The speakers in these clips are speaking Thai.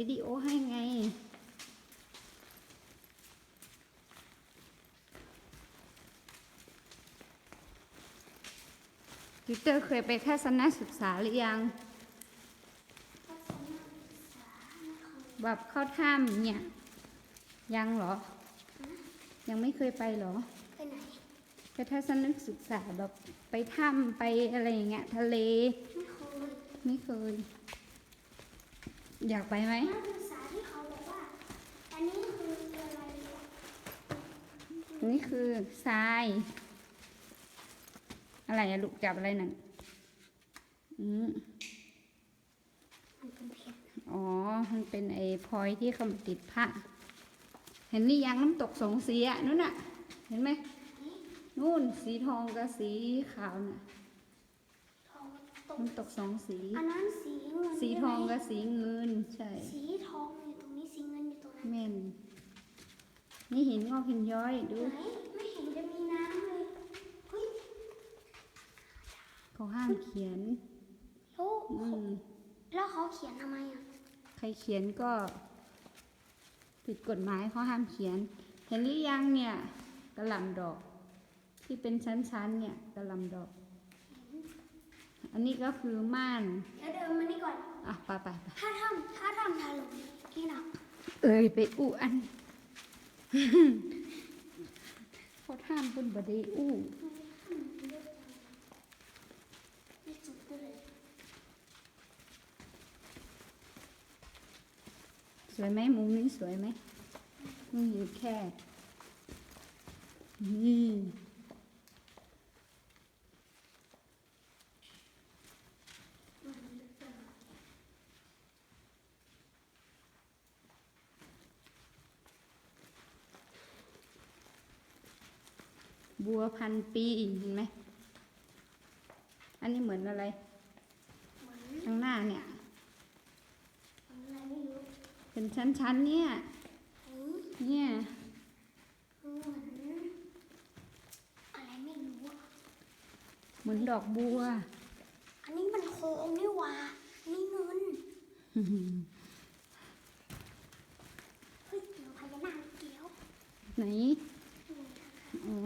วิดีโอให้ไง ติวเตอร์เคยไปทัศนศึกษาหรือยัง แบบเข้าถ้ำเนี่ย ยังเหรอ ยังไม่เคยไปเหรอ ไปไหนไปทัศนศึกษาแบบไปถ้ำไปอะไรอย่างเงี้ยทะเล ไม่เคย ไม่เคย อยากไปไหมนักศึกษาที่เขาบอกว่า อันนี้คืออะไรนี่คือทราย อะไรอะลูกจับอะไรนั่นอืมมันเป็นเพชรอ๋อ มันเป็นไอ้พลอยที่เขาติดผ้าเห็นนี่ยังน้ำตกสองสีอะนู่นน่ะ เห็นไหมนู่นสีทองกับสีขาวน่ะทองตกน้ำตกสองสี อันนั้นสี เงินสีทองใช่ไหมกับสีเงิน ใช่สีทองอยู่ตรงนี้สีเงินอยู่ตรงนั้นแม่นนี่หินงอกหินย้อยดู ไหนไม่เห็นจะมีน้ำเลยเฮ้ยเขาห้ามเขียน แล้วอืม แล้วเขาเขียนทำไมอะใครเขียนก็ผิดกฎหมายเขาห้ามเขียน เห็นหรือยังเนี่ยกระหล่ำดอก ที่เป็นชั้นๆเนี่ยกระหล่ำดอก อันนี้ก็คือม่าน เดี๋ยวเดินมานี่ก่ อนอะไปไปไปถ้าทำถ้าทำทาลงนี่นะเอ้ยไปอู้อันเขาท่ามบนบไดีอู้นี่จุดเลยสวยไหมมุมนี้สวยไหมนี่อยู่แค่นี่ บัวพันปีเห็นไหม อันนี้เหมือนอะไรเหมือนข้างหน้าเนี่ยอะไรไม่รู้เป็นชั้นๆเนี่ยเฮ้ยเนี่ยเหมือนอะไรไม่รู้อะเหมือนดอกบัว อันนี้มันโคงนี่หว่านี่เงินเฮ้ยเดี๋ยวพญานาคเกี้ยว ไหน อ๋อ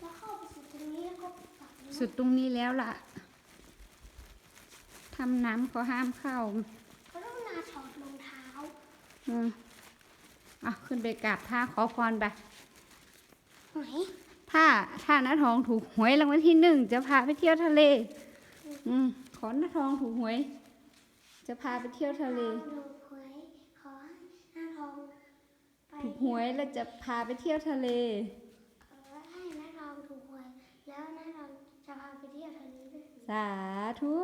แล้วเข้าไปสุดตรงนี้แล้วก็ปักนี้ สุดตรงนี้แล้วล่ะทำน้ำเขาห้ามเข้าก็ต้องนาถอดรองเท้า อืมอะขึ้นไปกราบท่าขอพรไปไหนถ้าถ้าน้าทองถูกหวยรางวัลที่หนึ่งจะพาไปเที่ยวทะเล อืมขอน้าทองถูกหวย จะพาไปเที่ยวทะเลดูหวยขอให้หน้าทองไปถูกหวยแล้วจะพาไปเที่ยวทะเลเออให้หน้าทองถูกหวยแล้วหน้าทอง จะพาไปเที่ยวทะเลด้วย สาธุ